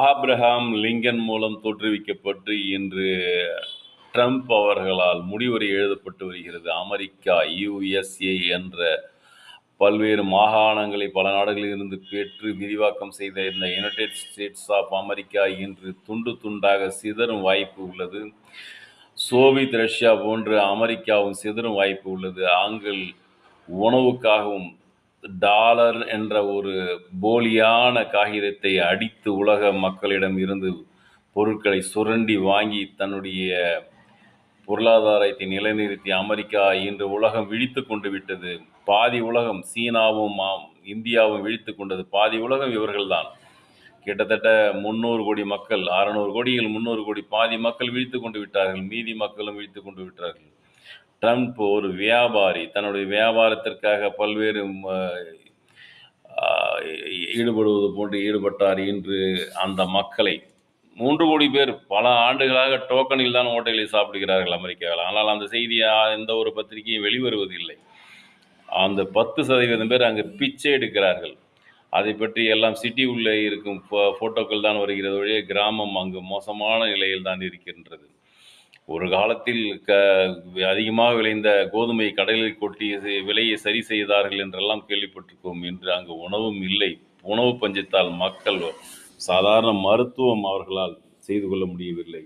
Abraham Lincoln மூலம் தோற்றுவிக்கப்பட்டு இன்று Trump அவர்களால் முடிவுரை எழுதப்பட்டு வருகிறது. அமெரிக்கா யுஎஸ்ஏ என்ற பல்வேறு மாகாணங்களை பல நாடுகளில் இருந்து பெற்று விரிவாக்கம் செய்த இந்த யுனைடெட் ஸ்டேட்ஸ் ஆஃப் அமெரிக்கா இன்று துண்டு துண்டாக சிதறும் வாய்ப்பு உள்ளது. சோவியத் ரஷ்யா போன்று அமெரிக்காவும் சிதறும் வாய்ப்பு உள்ளது. ஆங்கில் உணவுக்காகவும் டாலர் என்ற ஒரு போலியான காகிதத்தை அடித்து உலக மக்களிடம் இருந்து பொருட்களை சுரண்டி வாங்கி தன்னுடைய பொருளாதாரத்தை நிலைநிறுத்திய அமெரிக்கா இன்று உலகம் விழித்து கொண்டு விட்டது. பாதி உலகம் சீனாவும் இந்தியாவும் விழித்து கொண்டது. பாதி உலகம் இவர்கள்தான் கிட்டத்தட்ட முந்நூறு கோடி மக்கள் அறநூறு கோடியில் முந்நூறு கோடி பாதி மக்கள் விழித்து கொண்டு விட்டார்கள். மீதி மக்களும் விழித்து கொண்டு விட்டார்கள். ட்ரம்ப் ஒரு வியாபாரி தன்னுடைய வியாபாரத்திற்காக பல்வேறு ஈடுபடுவது போன்று ஈடுபட்டார் இன்று அந்த மக்களை. மூன்று கோடி பேர் பல ஆண்டுகளாக டோக்கனில் தான் ஓட்டைகளை சாப்பிடுகிறார்கள் அமெரிக்காவில். ஆனால் அந்த செய்தி எந்த ஒரு பத்திரிகையும் வெளிவருவதில்லை. அந்த பத்து சதவீதம் பேர் அங்கு பிச்சை எடுக்கிறார்கள். அதை பற்றி எல்லாம் சிட்டி உள்ளே இருக்கும் ஃபோ- போட்டோக்கள் தான் வருகிறது. வழியே கிராமம் அங்கு மோசமான நிலையில் தான் இருக்கின்றது. ஒரு காலத்தில் க அதிகமாக விளைந்த கோதுமை கடலில் கொட்டி விலையை சரி செய்தார்கள் என்றெல்லாம் கேள்விப்பட்டிருக்கோம் இன்று அங்கு உணவும் இல்லை. உணவு பஞ்சத்தால் மக்கள் சாதாரண மருத்துவம் அவர்களால் செய்து கொள்ள முடியவில்லை.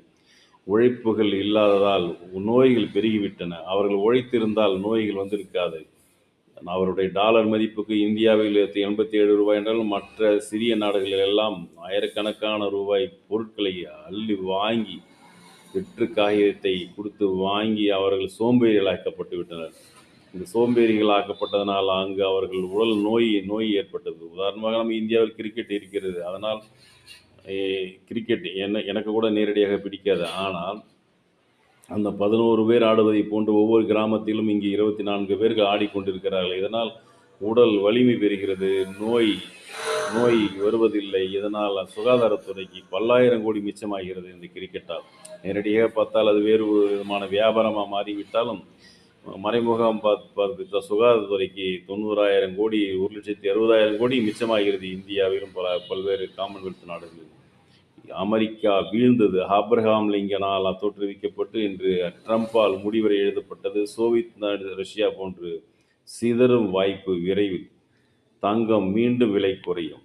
உழைப்புகள் இல்லாததால் நோய்கள் பெருகிவிட்டன. அவர்கள் உழைத்திருந்தால் நோய்கள் வந்திருக்காது. அவருடைய டாலர் மதிப்புக்கு இந்தியாவில் எண்பத்தி ஏழு ரூபாய் என்றாலும் மற்ற சிறிய நாடுகளில் எல்லாம் ஆயிரக்கணக்கான ரூபாய் பொருட்களை அள்ளி வாங்கி வெற்று காகிதத்தை கொடுத்து வாங்கி அவர்கள் சோம்பேறிகளாக்கப்பட்டு விட்டனர் இந்த சோம்பேறிகளாக்கப்பட்டதனால் அங்கு அவர்கள் உடல் நோய் நோய் ஏற்பட்டது. உதாரணமாக நம்ம இந்தியாவில் கிரிக்கெட் இருக்கிறது. அதனால் கிரிக்கெட் என்ன எனக்கு கூட நேரடியாக பிடிக்காது. ஆனால் அந்த பதினோரு பேர் ஆடுவதை போன்று ஒவ்வொரு கிராமத்திலும் இங்கே இருபத்தி நான்கு பேர்கள் ஆடிக்கொண்டிருக்கிறார்கள். இதனால் உடல் வலிமை பெறுகிறது. நோய் நோய் வருவதில்லை. இதனால் சுகாதாரத்துறைக்கு பல்லாயிரம் கோடி மிச்சமாகிறது இந்த கிரிக்கெட்டால். நேரடியாக பார்த்தால் அது வேறு ஒரு விதமான வியாபாரமாக மாறிவிட்டாலும் மறைமுகம் பார்த்து பார்த்துட்டா சுகாதாரத்துறைக்கு தொண்ணூறாயிரம் கோடி ஒரு லட்சத்தி அறுபதாயிரம் கோடி மிச்சமாகிறது இந்தியாவிலும் பல பல்வேறு காமன்வெல்த் நாடுகளில் அமெரிக்கா வீழ்ந்தது. ஆப்ரஹாம் லிங்கனால் தோற்றுவிக்கப்பட்டு இன்று ட்ரம்ப்பால் முடிவரை எழுதப்பட்டது. சோவியத் நாடு ரஷ்யா போன்று சிதறும் வாய்ப்பு விரைவில். தங்கம் மீண்டும் விலை குறையும்.